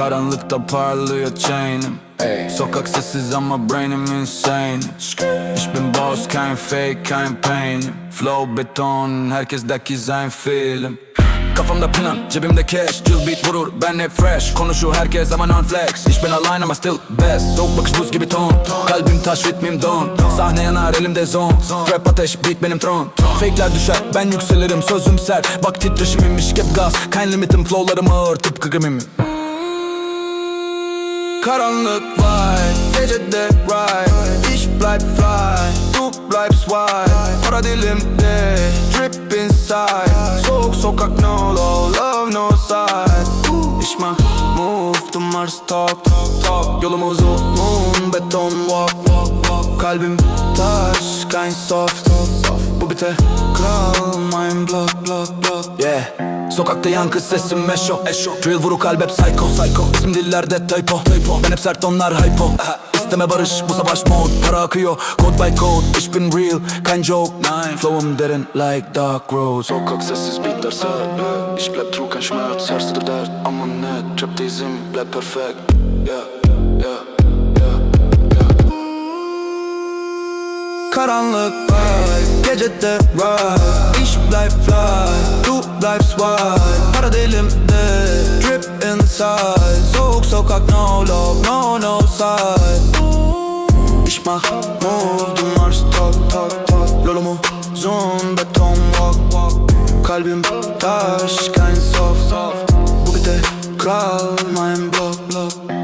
Hayatta parlıyor chainim Sokak sessiz ama brainim insane. Ich bin boss, kein fake, kein pain. Flow beton, herkes der ki sein film. Kafamda plan, cebimde cash. Chill beat vurur, ben hep fresh. Konuşur herkes ama non flex Ich bin allein ama still best. Soğuk bakış buz gibi ton. Kalbim taş ritmim don. Sahne yanar elimde zon. Trap ateş beat benim tron. Fake'ler düşer ben yükselirim sözüm sert. Bak titreşimimmiş kep gaz Kein limitim flowlarım ağır tıpkı grimim Karanlık var Gecede ride. Ich bleib fly Du bleibst wild Para dilimde Drip inside. Soğuk sokak no low Love no side. Mach move Du machst talk talk talk. Yolumuz uzun Beton walk walk walk. Kalbim taş Kein soft bite kral Mein block block block. Yeah. Sokakta yankı sesim meşo eşo. Drill vuru kalp hep psycho psycho. İsm dillerde typo typo. Ben hep sert onlar hypo. İsteme barış bu savaş mod Para akıyor code by code. Ich bin real kein joke. Nein Flow'um derin like dark roads. Sokak sessiz beatler sert Ich bleib true kein Schmerz. Herzlicher dert Ama net. Trap dizim bleib perfekt Yeah yeah yeah yeah. Karanlık var geride right İş bleibt fly, du bleibst wild Para dilimde, drip inside. Soğuk sokak no love, no no side Ich mach move, du machst tak tak tak. Lolumu zoom, beton walk walk Kalbim taş, kein soft soft. Bu gece kral, mein block block.